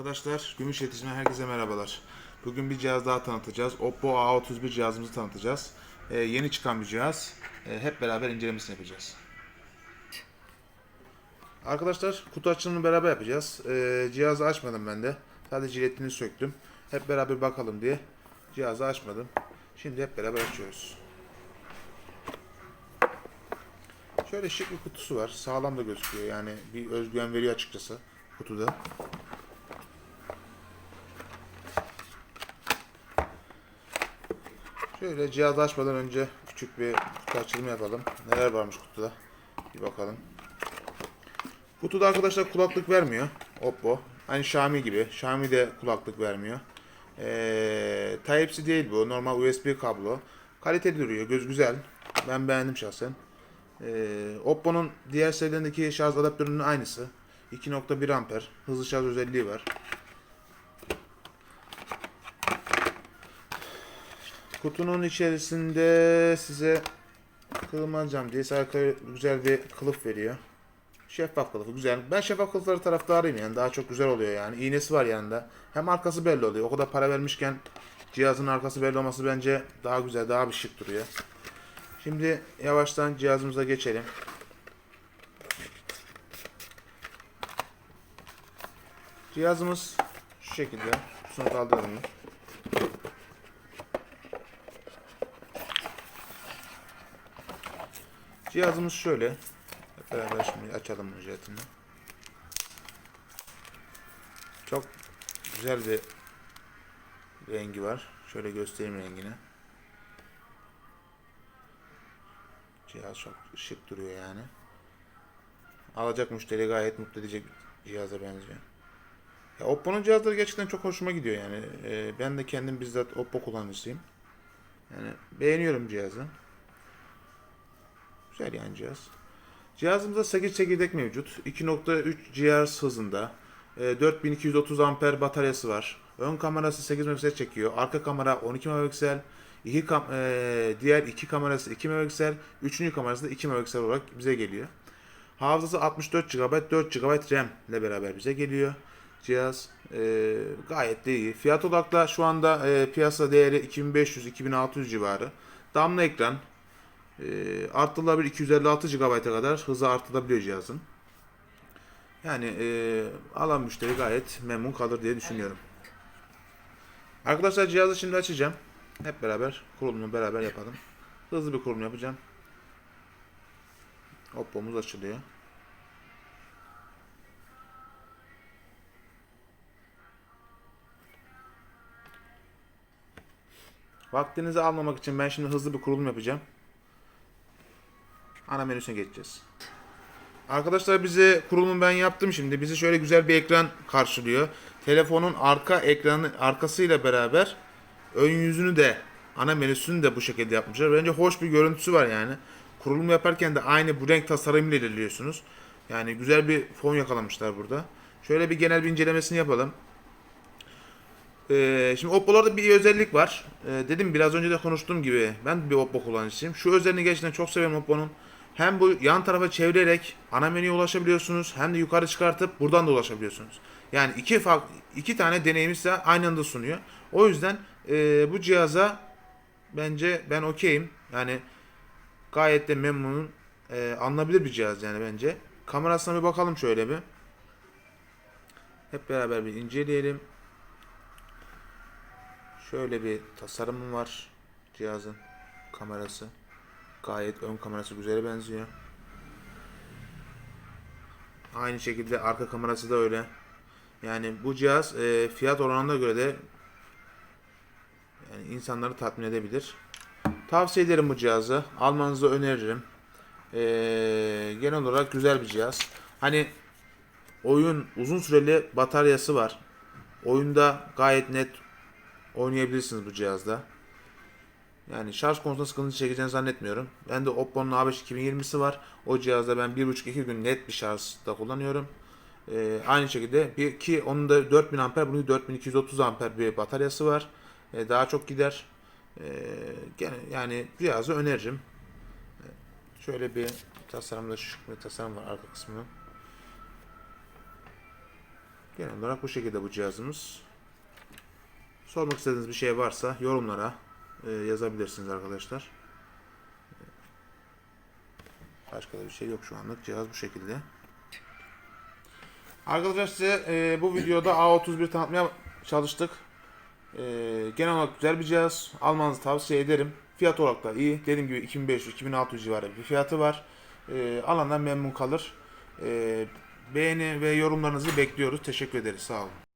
Arkadaşlar, Gümüş Yetişme herkese merhabalar. Bugün bir cihaz daha tanıtacağız. Oppo A31 cihazımızı tanıtacağız. Ee, yeni çıkan bir cihaz. Ee, hep beraber incelemesini yapacağız. Arkadaşlar, kutu açılımını beraber yapacağız. Ee, cihazı açmadım ben de. Sadece jiletini söktüm. Hep beraber bakalım diye cihazı açmadım. Şimdi hep beraber açıyoruz. Şöyle şık bir kutusu var. Sağlam da gözüküyor. Yani bir özgüven veriyor açıkçası kutuda. Şöyle cihaz açmadan önce küçük bir kutu açılımı yapalım. Neler varmış kutuda? Bir bakalım. Kutuda arkadaşlar kulaklık vermiyor. Oppo. Aynı Xiaomi gibi. Xiaomi de kulaklık vermiyor. Ee, Type-C değil bu. Normal USB kablo. Kaliteli duruyor. Göz güzel. Ben beğendim şahsen. Ee, Oppo'nun diğer serilerindeki şarj adaptörünün aynısı. 2.1 amper. Hızlı şarj özelliği var. Kutunun içerisinde size kırılmaz diye sadece güzel bir kılıf veriyor. Şeffaf kılıfı güzel. Ben şeffaf kılıfları taraftarıyım yani. Daha çok güzel oluyor yani. İğnesi var yanında. Hem arkası belli oluyor. O kadar para vermişken cihazın arkası belli olması bence daha güzel, daha bir şık duruyor. Şimdi yavaştan cihazımıza geçelim. Cihazımız şu şekilde. Şunu kaldıralım. Cihazımız şöyle. Beraber şimdi açalım bu jiletini. Çok güzel bir rengi var. Şöyle göstereyim rengini. Cihaz çok şık duruyor yani. Alacak müşteri gayet mutlu edecek bir cihaza benziyor. Ya Oppo'nun cihazları gerçekten çok hoşuma gidiyor yani. Ee, ben de kendim bizzat Oppo kullanıcısıyım. Yani beğeniyorum cihazı. Güzel yani cihaz. Cihazımızda 8 çekirdek mevcut. 2.3 GHz hızında. E, 4230 amper bataryası var. Ön kamerası 8 megapiksel çekiyor. Arka kamera 12 megapiksel. İki kam e, diğer iki kamerası 2 megapiksel. Üçüncü kamerası da 2 megapiksel olarak bize geliyor. Hafızası 64 GB, 4 GB RAM ile beraber bize geliyor. Cihaz e, gayet de iyi. Fiyat olarak da şu anda e, piyasa değeri 2500-2600 civarı. Damla ekran, e, arttırılabilir 256 GB'a kadar hızı artırılabiliyor cihazın. Yani e, alan müşteri gayet memnun kalır diye düşünüyorum. Arkadaşlar cihazı şimdi açacağım. Hep beraber kurulumu beraber yapalım. Hızlı bir kurulum yapacağım. Oppo'muz açılıyor. Vaktinizi almamak için ben şimdi hızlı bir kurulum yapacağım. Ana menüsüne geçeceğiz. Arkadaşlar bize kurulumu ben yaptım şimdi. Bizi şöyle güzel bir ekran karşılıyor. Telefonun arka ekranı arkasıyla beraber ön yüzünü de ana menüsünü de bu şekilde yapmışlar. Bence hoş bir görüntüsü var yani. Kurulum yaparken de aynı bu renk tasarımıyla ilerliyorsunuz. Yani güzel bir fon yakalamışlar burada. Şöyle bir genel bir incelemesini yapalım. Ee, şimdi Oppo'larda bir özellik var. Ee, dedim biraz önce de konuştuğum gibi ben bir Oppo kullanıcısıyım. Şu özelliğini gerçekten çok seviyorum Oppo'nun. Hem bu yan tarafa çevirerek ana menüye ulaşabiliyorsunuz hem de yukarı çıkartıp buradan da ulaşabiliyorsunuz. Yani iki fark, iki tane deneyimi size aynı anda sunuyor. O yüzden e, bu cihaza bence ben okeyim. Yani gayet de memnunum. E, alınabilir bir cihaz yani bence. Kamerasına bir bakalım şöyle bir. Hep beraber bir inceleyelim. Şöyle bir tasarımı var cihazın kamerası. Gayet ön kamerası güzele benziyor. Aynı şekilde arka kamerası da öyle. Yani bu cihaz e, fiyat oranına göre de yani insanları tatmin edebilir. Tavsiye ederim bu cihazı. Almanızı öneririm. E, genel olarak güzel bir cihaz. Hani oyun uzun süreli bataryası var. Oyunda gayet net oynayabilirsiniz bu cihazda. Yani şarj konusunda sıkıntı çekeceğini zannetmiyorum. Ben de Oppo'nun A5 2020'si var. O cihazda ben 1.5-2 gün net bir şarjda kullanıyorum. Ee, aynı şekilde bir, ki onun da 4000 amper, bunun 4230 amper bir bataryası var. Ee, daha çok gider. Ee, yani cihazı öneririm. Ee, şöyle bir tasarımda şu bir tasarım var arka kısmında. Genel olarak bu şekilde bu cihazımız. Sormak istediğiniz bir şey varsa yorumlara e, yazabilirsiniz arkadaşlar. Başka da bir şey yok şu anlık. Cihaz bu şekilde. Arkadaşlar size e, bu videoda A31 tanıtmaya çalıştık. E, genel olarak güzel bir cihaz. Almanızı tavsiye ederim. Fiyat olarak da iyi. Dediğim gibi 2500-2600 civarı bir fiyatı var. E, alandan memnun kalır. E, beğeni ve yorumlarınızı bekliyoruz. Teşekkür ederiz. Sağ olun.